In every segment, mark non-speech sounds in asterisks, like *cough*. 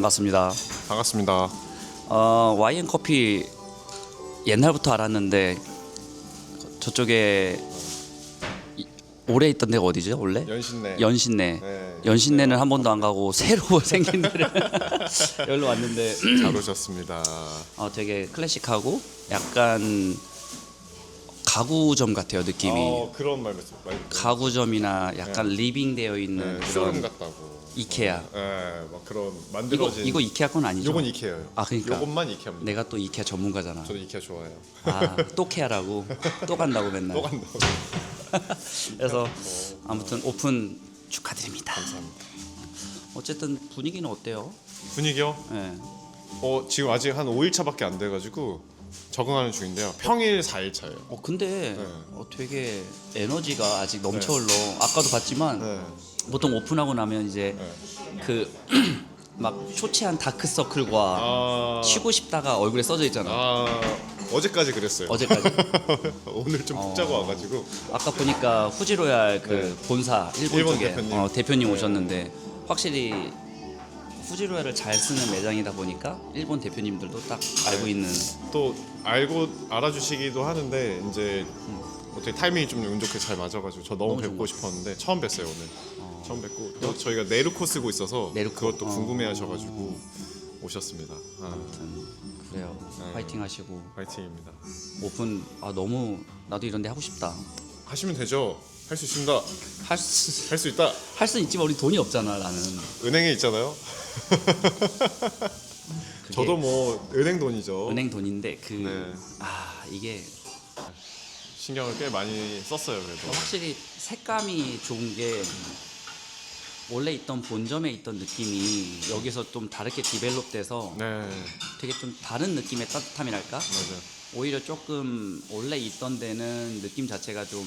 반갑습니다. 반갑습니다. 어, 와이앤 커피 옛날부터 알았는데 저쪽에 이- 오래 있던 데가 어디죠? 원래? 연신내. 연신내. 네. 연신내는 한 번도 안 가고 새로 *laughs* 생긴 데를 *laughs* 여기로 왔는데 *clears throat* 잘 오셨습니다. 어, 되게 클래식하고 약간 가구점 같아요 느낌이. 어, 그런 말 말씀. 말- 가구점이나 약간 리빙 되어 있는 네, 쇼룸 그런 같다고. 이케아. 예, 막 그런 이거 만들어진. 이거 이케아 건 아니죠? 요건 이케아요. 아, 그러니까. 요것만 이케아입니다. 내가 또 이케아 전문가잖아. 저도 이케아 좋아해요. 아, 또 케아라고 *laughs* 또 간다고 맨날. 또 간다고. *laughs* 그래서 아무튼 오픈 축하드립니다. 감사합니다. 어쨌든 분위기는 어때요? 분위기요? 예. 어, 지금 아직 한 5일 차밖에 안 돼가지고 적응하는 중인데요. 평일 4일 차예요. 어 근데 네. 어, 되게 에너지가 아직 넘쳐 흘러. 아까도 봤지만 네. 보통 오픈하고 나면 이제 네. 그 *clears throat* 막 초췌한 다크 서클과 아, 쉬고 싶다가 얼굴에 써져 있잖아. 아, 어제까지 그랬어요. 어제까지. *laughs* 오늘 좀 푹 자고 와가지고. 아까 보니까 후지로얄 그 네. 본사 일본, 일본 쪽에 대표님. 어, 대표님 네. 오셨는데 확실히 후지로얄을 잘 쓰는 매장이다 보니까 일본 대표님들도 딱 알고 네. 있는 또 알고 알아주시기도 하는데 이제 어떻게 타이밍이 좀 운 좋게 잘 맞아가지고 저 너무 너무 뵙고 싶었는데 처음 뵀어요 오늘 처음 뵙고 또 저희가 네르코 쓰고 있어서 네르코. 그것도 어. 궁금해하셔가지고 오셨습니다 아, 아무튼 그래요. 네. 파이팅 하시고 파이팅입니다 오픈 아 너무 나도 이런 데 하고 싶다. 하시면 되죠 할 수 있습니다 할 수 할 수 있다 할 수 있지만 우리 돈이 없잖아 나는. 은행에 있잖아요 그게 저도 뭐 은행 돈이죠 은행 돈인데 그 네. 아 이게 신경을 꽤 많이 썼어요 그래도 확실히 색감이 좋은 게 원래 있던 본점에 있던 느낌이 여기서 좀 다르게 디벨롭돼서 네 되게 좀 다른 느낌의 따뜻함이랄까? 맞아요 오히려 조금 원래 있던 데는 느낌 자체가 좀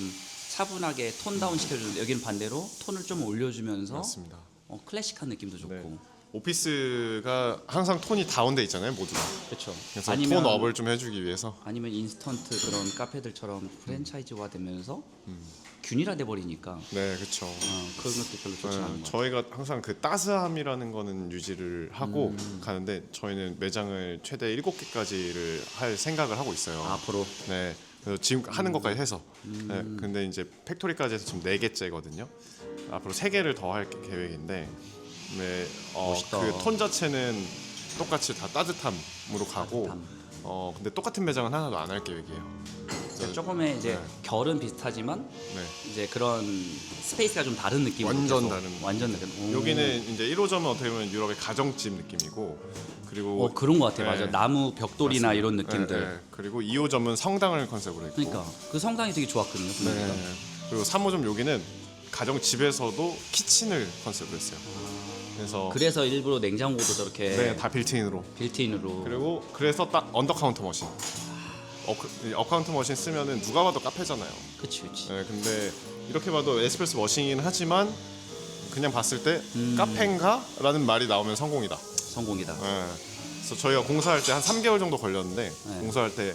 차분하게 톤 다운 시켜주는데 여기는 반대로 톤을 좀 올려주면서 맞습니다 어, 클래식한 느낌도 좋고 네. 오피스가 항상 톤이 다운돼 있잖아요 모두가 그렇죠. 그래서 아니면 톤 업을 좀 해주기 위해서 아니면 인스턴트 그런 카페들처럼 프랜차이즈화 되면서 음. 균일화돼 버리니까 네 그렇죠 어, 그런 것도 별로 좋지 않은 네, 것 같아요. 저희가 항상 그 따스함이라는 거는 유지를 하고 음. 가는데 저희는 매장을 최대 7개까지를 할 생각을 하고 있어요. 앞으로 네. 그래서 지금 하는 음. 것까지 해서. 네, 근데 이제 팩토리까지 해서 지금 4개째거든요. 앞으로 3개를 더 할 계획인데 네, 어, 멋있다. 그톤 자체는 똑같이 다 따뜻함으로 가고 따뜻함. 어, 근데 똑같은 매장은 하나도 안 할 계획이에요. 그래서- 조금의 이제 네. 결은 비슷하지만 네. 이제 그런 스페이스가 좀 다른 느낌. 완전 다른 완전 다른. 오. 여기는 이제 1호점은 어떻게 보면 유럽의 가정집 느낌이고 그리고 어 그런 것 같아. 요 네. 맞아. 나무 벽돌이나 맞습니다. 이런 느낌들. 네, 네. 그리고 2호점은 성당을 컨셉으로 했고 그러니까 그 성당이 되게 좋았거든요. 분위기가. 네. 그리고 3호점 여기는 가정 집에서도 키친을 컨셉으로 했어요. 그래서 그래서 일부러 냉장고도 저렇게 네, 다 빌트인으로. 빌트인으로. 그리고 그래서 딱 언더카운터 머신. 어크, 이 어카운트 머신 쓰면은 누가 봐도 카페잖아요. 그치 그치. 네, 근데 이렇게 봐도 에스프레소 머신이긴 하지만 그냥 봤을 때 음. 카페인가라는 말이 나오면 성공이다. 성공이다. 네. 그래서 저희가 공사할 때 한 3개월 정도 걸렸는데 네. 공사할 때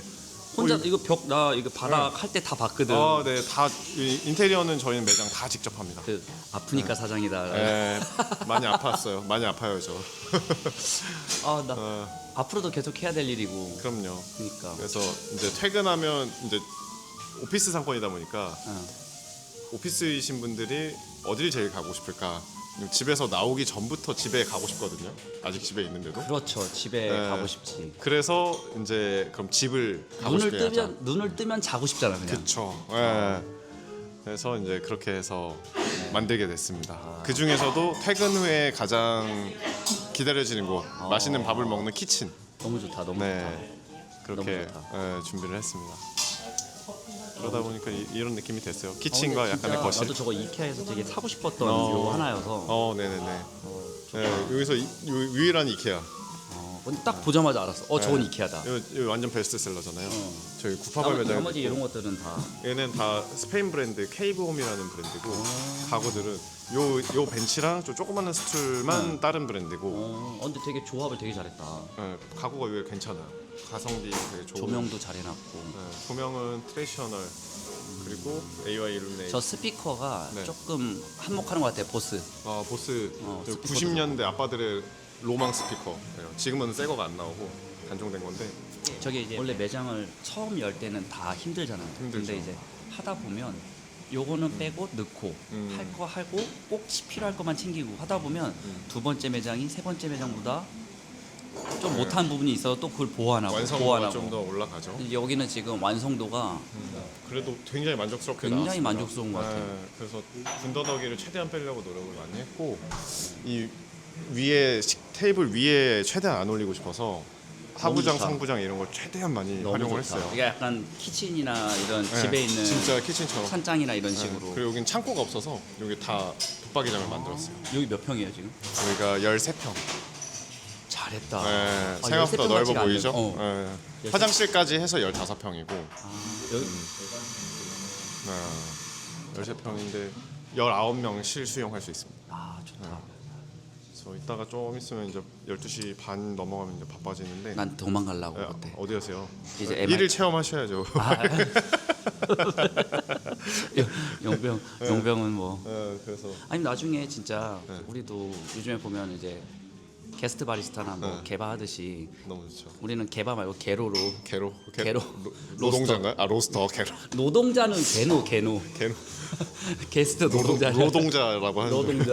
혼자 어, 이거 벽 나 이거 바닥 할 때 다 봤거든. 아, 네, 다 이- 인테리어는 저희는 매장 다 직접 합니다. 그 아프니까 사장이다. 네, 많이 아팠어요. 많이 아파요, 저. *laughs* 아나 어, 앞으로도 계속 해야 될 일이고. 그럼요. 그러니까. 그래서 이제 퇴근하면 이제 오피스 상권이다 보니까 어. 오피스이신 분들이 어디를 제일 가고 싶을까? 집에서 나오기 전부터 집에 가고 싶거든요. 아직 집에 있는데도. 그렇죠. 집에 네. 가고 싶지. 그래서 이제 그럼 집을 가고 눈을 싶게 하자. 눈을 뜨면 자고 싶잖아 그냥. 그쵸. 예. 그래서 이제 그렇게 해서 만들게 됐습니다. 그 중에서도 퇴근 후에 가장 기다려지는 곳, 맛있는 밥을 먹는 키친. 너무 좋다. 너무 네, 그렇게 너무 예, 준비를 했습니다. 그러다 보니까 이, 런 느낌이 됐어요. 좋다. 키친과 어, 근데 약간의 거실. 나도 저거 이케아에서 되게 사고 싶었던 어. 요거 하나여서. 어, 네네네. 어, 네, 여기서 이, 유, 유일한 이케아. 어, 딱 보자마자 알았어. 어, 저건 네. 이케아다. 이거, 이거 완전 베스트셀러잖아요. 어. 저희 구파발 나머지, 매장 나머지 이런 것들은 다 얘는 다 스페인 브랜드 케이브홈이라는 브랜드고 어. 가구들은 요 요 벤치랑 저 조그마한 스툴만 네. 다른 브랜드고 어, 어, 근데 되게 조합을 되게 잘했다. 예, 가구가 의외로 괜찮아요. 가성비 되게 좋은. 조명도 잘 해놨고. 예, 조명은 트레디셔널 그리고 AY 일루미네이션. 저 스피커가 네. 조금 한몫하는 것 같아요. 보스. 아 보스 어, 저 스피커도 90년대 아빠들의 로망 스피커. 예요. 지금은 새 거가 안 나오고 단종된 건데 저게 이제 원래 매장을 처음 열 때는 다 힘들잖아요. 힘들죠. 근데 이제 하다 보면 요거는 빼고 넣고 음. 할 거 하고 꼭 필요할 것만 챙기고 하다 보면 음. 두 번째 매장이 세 번째 매장보다 좀 네. 못한 부분이 있어서 또 그걸 보완하고 완성도가 보완하고 좀 더 올라가죠. 여기는 지금 완성도가 음, 그래도 굉장히 만족스럽게 굉장히 나왔습니다. 만족스러운 것 같아요. 네, 그래서 군더더기를 최대한 빼려고 노력을 많이 했고 이 위에 식- 테이블 위에 최대한 안 올리고 싶어서 하부장, 좋다. 상부장 이런 걸 최대한 많이 너무 활용을 좋다. 했어요. 이게 약간 키친이나 이런 네, 집에 있는 진짜 키친처럼. 찬장이나 이런 네, 식으로 그리고 여긴 창고가 없어서 여기 다 붙박이장을 만들었어요. 여기 몇 평이에요 지금? 여기가 13평. 잘했다. 네, 아, 생각보다 13평 넓어 같지가 보이죠? 않네. 어. 네. 화장실까지 해서 15평이고 아, 여기 네, 13평인데 19명 실수용할 수 있습니다. 아 좋다. 그래서 이따가 좀 있으면 이제 12시 반 넘어가면 이제 바빠지는데 난 도망가려고 네, 그때. 어디 하세요? 이제 일을 MR 체험하셔야죠. 아, *laughs* 영병 영병은 뭐 네, 그래서 아니 나중에 진짜 네. 우리도 요즘에 보면 이제 게스트 바리스타나 뭐 네. 개바 하듯이 너무 좋죠. 우리는 개바 말고 개로로 개로 개, 개로. 로, 노동자인가요? 아 로스터 개로 노동자는 개노 개노 개로 *laughs* 게스트 노동, 노동자 노동자라고 하는 노동자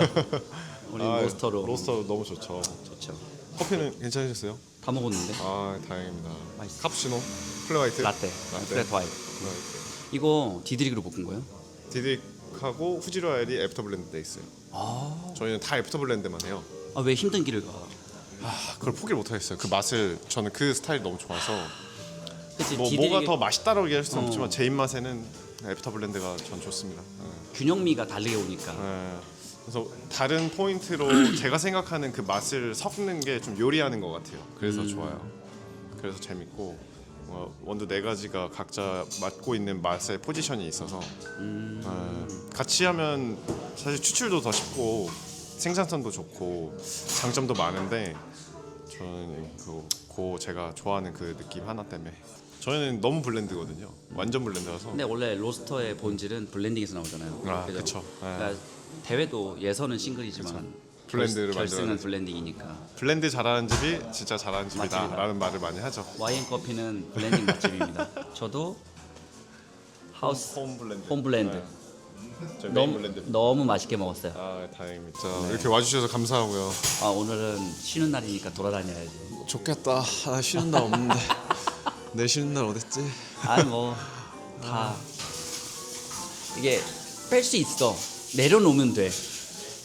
우리 아, 로스터로 로스터 너무 좋죠. 좋죠. 커피는 괜찮으셨어요? 다 먹었는데 아 다행입니다. 맛있어. 카푸치노, 플레화이트, 라떼, 라떼. 플랫 화이트. 이거 디드릭으로 볶은 거예요? 디딕하고 후지로아일이 애프터 블렌드 돼 있어요. 아, 저희는 다 애프터 블렌드만 해요. 아 왜 힘든 길을 가? 아, 그걸 포기를 못 하겠어요. 그 맛을 저는 그 스타일이 너무 좋아서 그치 뭐 디드릭의 뭐가 더 맛있다라고 얘기할 수는 어. 없지만 제 입맛에는 애프터 블렌드가 전 좋습니다. 네. 균형미가 다르게 오니까 네. 그래서 다른 포인트로 *clears throat* 제가 생각하는 그 맛을 섞는 게 좀 요리하는 것 같아요. 그래서 음. 좋아요. 그래서 재밌고 어, 원두 네 가지가 각자 맡고 있는 맛의 포지션이 있어서 음. 네. 같이 하면 사실 추출도 더 쉽고 생산성도 좋고 장점도 많은데 저는 그, 그 제가 좋아하는 그 느낌 하나 때문에 저희는 너무 블렌드거든요. 완전 블렌드라서 근데 원래 로스터의 본질은 블렌딩에서 나오잖아요. 아, 그죠? 그쵸. 그러니까 대회도 예선은 싱글이지만 블렌드를 결, 결승은. 블렌딩이니까. 블렌드 잘하는 집이 진짜 잘하는 맛집이다. 집이다 라는 말을 많이 하죠. 와인 커피는 블렌딩 맛집입니다. *laughs* 저도 하우스 홈 블렌드. 홈 블렌드 저희 메인 너무 블렌드. 너무 맛있게 먹었어요. 아 다행입니다. 자, 이렇게 와주셔서 감사하고요. 아 오늘은 쉬는 날이니까 돌아다녀야지. 좋겠다. 아, 쉬는 날 없는데. *laughs* 내 쉬는 날 어딨지? 아니 뭐다 이게 뺄 수 있어. 내려놓으면 돼.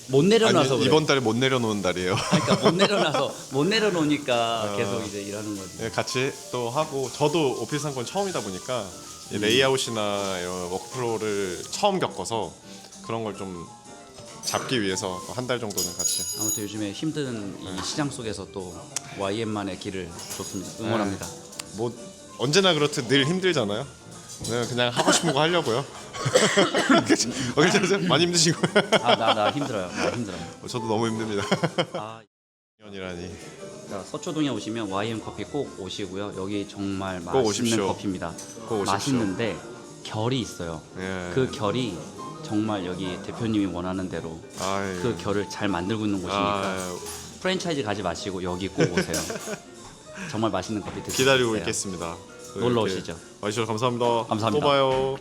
못 내려놔서 아니, 그래. 이번 달에 못 내려놓은 달이에요. 그러니까 못 내려놔서 *laughs* 못 아. 내려놓으니까 계속 이제 일하는 거지. 네, 같이 또 하고 저도 오피스 상권 처음이다 보니까 이 레이아웃이나 이런 워크플로우를 처음 겪어서 그런 걸 좀 잡기 위해서 한 달 정도는 같이 아무튼 요즘에 힘든 이 시장 속에서 또 YM만의 길을 좋습니다. 응원합니다. 뭐 언제나 그렇듯 늘 힘들잖아요. 네, 그냥 하고 싶은 거 하려고요. *laughs* 어, 괜찮으세요? 많이 힘드신 거예요? 아 나 나 힘들어요. 나 힘들어요. 저도 너무 힘듭니다. 아, 연이라니. 자, 서초동에 오시면 YM 커피 꼭 오시고요. 여기 정말 꼭 맛있는 오십시오. 커피입니다. 꼭 오십시오. 맛있는데 결이 있어요. 예. 그 결이 정말 여기 대표님이 원하는 대로 아이, 그 결을 잘 만들고 있는 곳이니까 아, 프랜차이즈 가지 마시고 여기 꼭 오세요. *laughs* 정말 맛있는 커피 드세요. 기다리고 있겠습니다. 놀러 이렇게 오시죠. 와주셔서 감사합니다. 감사합니다. 또 봐요.